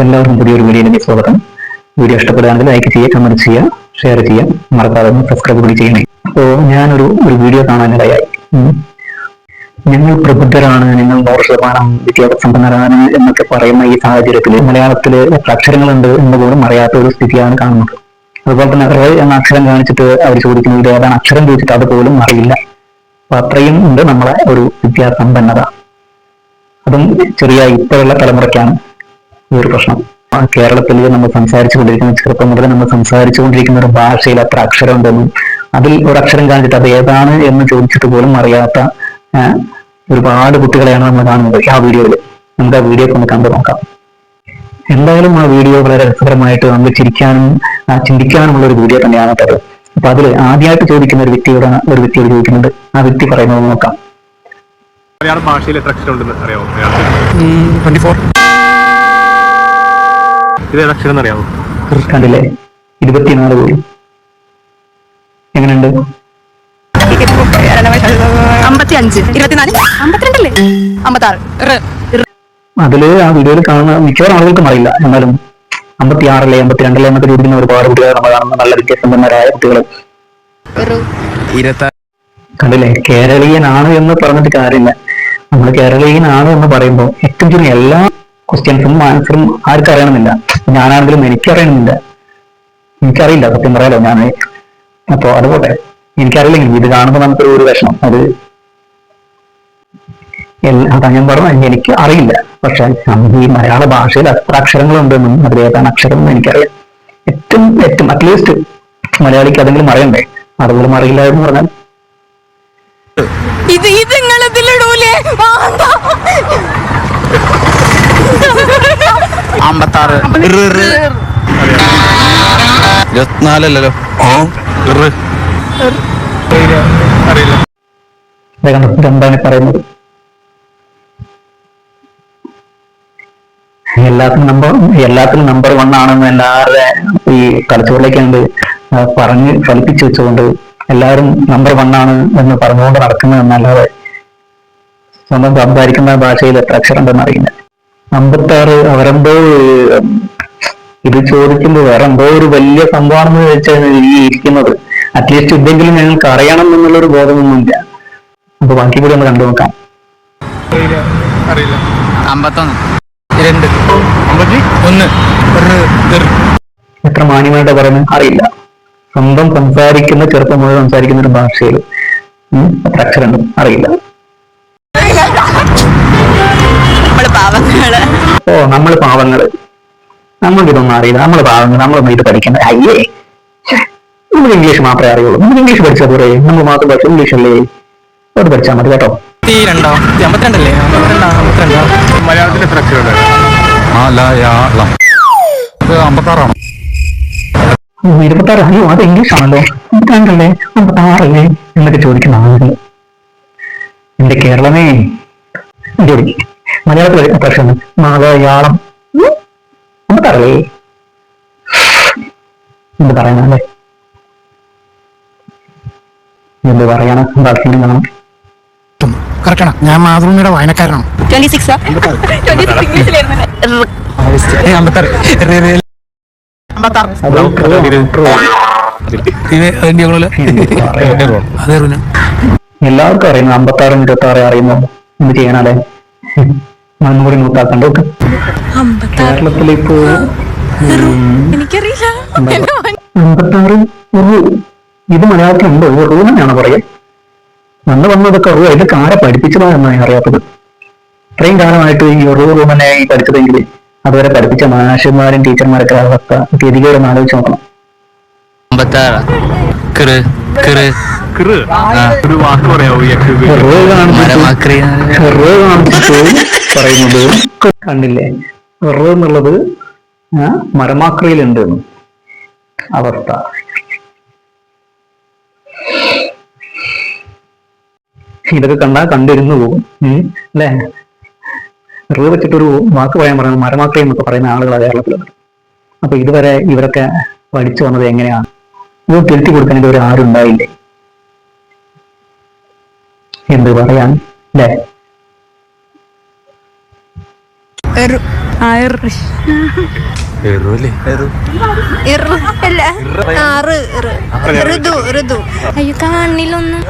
അപ്പോൾ എല്ലാവർക്കും പുതിയൊരു വീഡിയോയിലേക്ക് സ്വാഗതം. വീഡിയോ ഇഷ്ടപ്പെടുകയാണെങ്കിൽ ലൈക്ക് ചെയ്യുക കമന്റ് ചെയ്യുക ഷെയർ ചെയ്യുക മറക്കാതെ സബ്സ്ക്രൈബ് കൂടി ചെയ്യണേ. അപ്പോൾ ഞാനൊരു ഒരു വീഡിയോ കാണാനിടയായി. ഞങ്ങൾ പ്രബുദ്ധരാണ് ഞങ്ങൾ നൂറ് ശതമാനം വിദ്യാഭ്യാസമ്പന്നരാണ് എന്നൊക്കെ പറയുന്ന ഈ സാഹചര്യത്തിൽ മലയാളത്തിൽ എത്ര അക്ഷരങ്ങളുണ്ട് എന്ന് പോലും അറിയാത്ത ഒരു സ്ഥിതിയാണ് കാണുന്നത്. അതുപോലെ തന്നെ റേ എന്ന അക്ഷരം കാണിച്ചിട്ട് അവർ ചോദിക്കുന്നത് ഇത് ഏതാണ് അക്ഷരം ചോദിച്ചിട്ട് അത് പോലും അറിയില്ല. അപ്പൊ അത്രയും ഉണ്ട് നമ്മളെ ഒരു വിദ്യാസമ്പന്നത. അതും ചെറിയ ഇപ്പോഴുള്ള തലമുറയ്ക്കാണ്. ഈ ഒരു പ്രശ്നം. ആ കേരളത്തിൽ നമ്മൾ സംസാരിച്ചു കൊണ്ടിരിക്കുന്ന ചെറുപ്പം മുതൽ നമ്മൾ സംസാരിച്ചു കൊണ്ടിരിക്കുന്ന ഒരു ഭാഷയിൽ അത്ര അക്ഷരം ഉണ്ടെന്നും അതിൽ ഒരു അക്ഷരം കാണിച്ചിട്ട് അത് ഏതാണ് എന്ന് ചോദിച്ചിട്ട് പോലും അറിയാത്ത ഒരുപാട് കുട്ടികളെയാണ് നമ്മൾ കാണുന്നത് ആ വീഡിയോയിൽ നമുക്ക് ആ വീഡിയോ ഒന്ന് കണ്ടു നോക്കാം. എന്തായാലും ആ വീഡിയോ വളരെ രസകരമായിട്ട് നമുക്ക് ചിരിക്കാനും ചിന്തിക്കാനുമുള്ള ഒരു വീഡിയോ തന്നെയാണ് അത്. അപ്പൊ അതിൽ ആദ്യമായിട്ട് ചോദിക്കുന്ന ഒരു വ്യക്തിയോട് ഒരു വ്യക്തിയോട് ചോദിക്കുന്നുണ്ട് ആ വ്യക്തി പറയുന്നത് നോക്കാം. മലയാള ഭാഷയിൽ എത്ര അക്ഷരം ഉണ്ടെന്ന് അറിയാമോ മലയാളത്തിൽ? ട്വന്റി ഫോർ ഇത് ഏത് അക്ഷരം അറിയാമോ കണ്ടില്ലേ? ഇരുപത്തിനാല് കോടി എങ്ങനെയുണ്ട്? അമ്പത്തി അഞ്ച് ഇരുപത്തിനാല്? അമ്പത്തിരണ്ടല്ലേ? അമ്പത്താറ്. അതിൽ ആ വീഡിയോയിൽ കാണുന്ന മിക്കവാറും ആളുകൾക്കും അറിയില്ല. എന്നാലും അമ്പത്തി ആറല്ലേ അമ്പത്തിരണ്ടല്ലേ എന്നൊക്കെ ചോദിക്കുന്ന ഒരുപാട് കുട്ടികൾ നമ്മൾ കാണുന്ന. നല്ല വിദ്യാസമ്പന്നരായ കുട്ടികൾ കണ്ടില്ലേ? കേരളീയനാണ് എന്ന് പറഞ്ഞിട്ട് കാര്യമില്ല. നമ്മൾ കേരളീയനാണ് എന്ന് പറയുമ്പോൾ ഏറ്റവും ചെറിയ എല്ലാ ക്വസ്റ്റ്യൻസും ആൻസറും ആർക്കും അറിയണമെന്നില്ല. ഞാനാണെങ്കിലും എനിക്കറിയണമെന്നില്ല എനിക്കറിയില്ല സത്യം പറയാലോ ഞാൻ അപ്പോ അതുപോലെ എനിക്കറിയില്ലെങ്കിൽ ഇത് കാണുമ്പോൾ നമുക്കൊരു ഒരു വിഷമം. അത് അതാ ഞാൻ പറഞ്ഞു എനിക്ക് അറിയില്ല. പക്ഷെ ഈ മലയാള ഭാഷയിൽ എത്ര അക്ഷരങ്ങളുണ്ടെന്നും അതിൽ അക്ഷരം എന്ന് എനിക്കറിയാം. ഏറ്റവും ഏറ്റവും അറ്റ്ലീസ്റ്റ് മലയാളിക്ക് അതെങ്കിലും അറിയണ്ടേ? അതുപോലും അറിയില്ല എന്ന് പറഞ്ഞാൽ. ഇത് ഇത് നിങ്ങൾ ഇതിലിടൂലേ? ഇരുപത്തിനാലല്ലോ. അറിയില്ല ഇതെന്താണ് പറയുന്നത്? എല്ലാത്തിനും നമ്പർ എല്ലാത്തിനും നമ്പർ വൺ ആണെന്ന് എല്ലാവരുടെ ഈ തലച്ചോറിലേക്ക് കണ്ട് പറഞ്ഞ് കളിപ്പിച്ചു വെച്ചുകൊണ്ട് എല്ലാവരും നമ്പർ വൺ ആണ് എന്ന് പറഞ്ഞുകൊണ്ട് നടക്കുന്നതെന്നല്ലാതെ സ്വന്തം സംസാരിക്കുന്ന ഭാഷയിൽ എത്ര അക്ഷരം ഉണ്ടെന്ന് അറിയില്ല. അമ്പത്താറ് അവരെന്തോ ഇത് ചോദിക്കുമ്പോൾ വേറെ എന്തോ ഒരു വലിയ സംഭവമാണെന്ന് വെച്ചാണ് ഈ ഇരിക്കുന്നത്. അറ്റ്ലീസ്റ്റ് ഇതെങ്കിലും ഞങ്ങൾക്ക് അറിയണം എന്നുള്ള ഒരു ബോധമൊന്നുമില്ല. അപ്പൊ ബാക്കി കൂടി ഒന്ന് കണ്ടു നോക്കാം. അറിയില്ല അമ്പത്തൊന്ന്. രണ്ട്. അമ്പത്തി? ഒന്ന്. എത്ര മാന്യമായിട്ട് പറയുന്നത്? അറിയില്ല. സ്വന്തം സംസാരിക്കുന്ന ചെറുപ്പം മുഴുവൻ സംസാരിക്കുന്ന ഒരു ഭാഷയിൽ എത്ര അക്ഷരം അറിയില്ല. ഓ നമ്മൾ പാവങ്ങൾ നമ്മൾക്കിതൊന്നും അറിയില്ല. നമ്മൾ പാവങ്ങൾ നമ്മളൊന്നും ഇത് പഠിക്കണ്ട. അയ്യേ. നമ്മൾ ഇംഗ്ലീഷ് മാത്രമേ അറിയുള്ളൂ. നമ്മൾ ഇംഗ്ലീഷ് പഠിച്ചാൽ പോരെ. നമ്മൾ മാത്രം പഠിച്ചു ഇംഗ്ലീഷ് അല്ലേ? അത് പഠിച്ചാൽ മതി കേട്ടോ. ഇരുപത്താറ്. അയ്യോ അത് ഇംഗ്ലീഷ് ആണല്ലോ. അമ്പത്താറല്ലേ അമ്പത്താറല്ലേ? എന്നൊക്കെ ചോദിക്കുന്ന ആളുകൾ. എന്റെ കേരളമേ. ജോലി മലയാളത്തിൽ എത്ര അക്ഷരം മലയാളം ഉം, എന്ത് എന്ത് അല്ലേ? എന്ത് പറയണം? എന്താ കാണാം ഞാൻ മാതൃഭൂമിയുടെ വായനക്കാരനാണ്. എല്ലാവർക്കും അറിയുന്നു അമ്പത്താറും ഇരുപത്തി ആറ് അറിയുന്നു എന്ത് ചെയ്യാനല്ലേ മണ്ണുകൂടി നോക്കാക്കണ്ട നോക്ക് കേരളത്തിലിപ്പോ എനിക്കറിയില്ല. അമ്പത്താറ് ഉറു ഇത് മലയാളത്തിലുണ്ടോ ഉറു തന്നെയാണോ പറയാ വന്ന് വന്നതൊക്കെ ഉറു ഇതൊക്കെ ആരെ പഠിപ്പിച്ചതാണെന്നാണ് അറിയാത്തത്. ഇത്രയും കാലമായിട്ട് ഈ ഉറു റൂമനെ ഈ പഠിച്ചതെങ്കിൽ അതുവരെ പഠിപ്പിച്ച മാഷന്മാരും ടീച്ചർമാരൊക്കെ അവസ്ഥ ഗതികേടൊന്ന് ആലോചിച്ച് നോക്കണം. അമ്പത്താറ്. ഒരു പറയുന്നത് കണ്ടില്ലേ? ഉറു എന്നുള്ളത് മരമാക്രിയിലുണ്ട് അവസ്ഥ. ഇതൊക്കെ കണ്ടാൽ കണ്ടിരുന്നു പോകും. അല്ലെ? റ് വെച്ചിട്ടൊരു വാക്ക് പറയാൻ പറയുന്നത് മരമാക്രി എന്നൊക്കെ പറയുന്ന ആളുകളാണ് കേരളത്തിലുണ്ട് അപ്പൊ ഇതുവരെ ഇവരൊക്കെ പഠിച്ചു വന്നത് എങ്ങനെയാണ്? ഇത് തിരുത്തി കൊടുക്കാൻ ഇതുവരെ ആരുണ്ടായില്ലേ എന്ത് പറയാൻ? അല്ലേ? ഋതു ഋതു. അയ്യോ കണ്ണിലൊന്നും